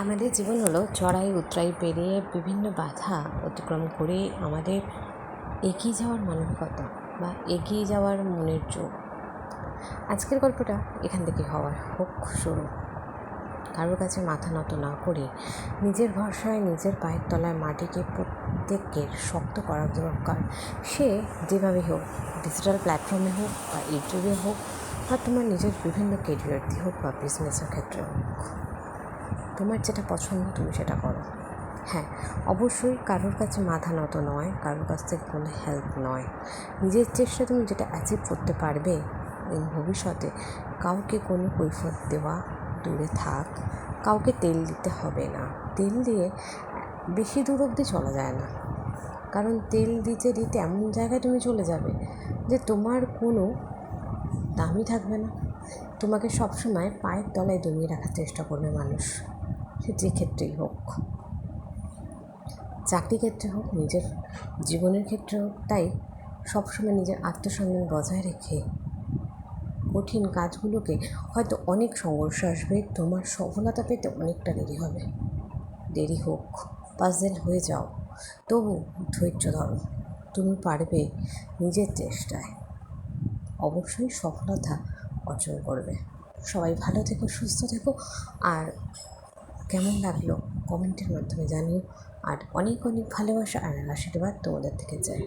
আমাদের জীবন হলো চড়াই, উতরাই, পেরিয়ে বিভিন্ন বাধা অতিক্রম করে আমাদের এগিয়ে যাওয়ার মানবিকতা বা এগিয়ে যাওয়ার মনের জোর। আজকের গল্পটা এখান থেকে হওয়ার হোক শুরু। কারোর কাছে মাথা নত না করে নিজের ভরসায় নিজের পায়ের তলায় মাটিকে প্রত্যেককে শক্ত করা দরকার। সে যেভাবে হোক ডিজিটাল প্ল্যাটফর্মে হোক বা ইউটিউবে হোক বা তোমার নিজের বিভিন্ন কেরিয়ার দিয়ে হোক বা বিজনেসের ক্ষেত্রে হোক। তোমার যেটা পছন্দ তুমি সেটা করো। হ্যাঁ অবশ্যই কারোর কাছে মাথা নত নয়, কারোর কাছ থেকে কোনো হেল্প নয়। নিজের চেষ্টা তুমি যেটা অ্যাচিভ করতে পারবে ইন ভবিষ্যতে, কাউকে কোনো কৈফত দেওয়া দূরে থাক। কাউকে তেল দিতে হবে না। তেল দিয়ে বেশি দূর অবধি চলা যায় না। কারণ তেল দিতে দিতে এমন জায়গায় তুমি চলে যাবে যে তোমার কোনো দামই থাকবে না। তোমাকে সবসময় পায়ের তলায় দমিয়ে রাখার চেষ্টা করবে মানুষ। সে যে ক্ষেত্রেই হোক। চাকরি ক্ষেত্রে হোক, নিজের জীবনের ক্ষেত্রে হোক, তাই সবসময় নিজের আত্মসম্মান বজায় রেখে কঠিন কাজগুলোকে হয়তো অনেক সংঘর্ষ আসবে, তোমার সফলতা পেতে অনেকটা দেরি হবে। দেরি হোক পাজেল হয়ে যাও। তবু ধৈর্য ধরো, তুমি পারবে নিজের চেষ্টায়। অবশ্যই সফলতা অর্জন করবে। সবাই ভালো থেকো, সুস্থ থেকো, আর কেমন লাগল কমেন্টের মাধ্যমে জানিও। আর অনেক অনেক ভালোবাসা আর আশীর্বাদ তোমাদের থেকে চাই।